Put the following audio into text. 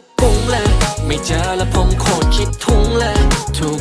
บปุ้งเลย ไม่เจอแล้วผมโคตรคิดทุ้งเลย ถูก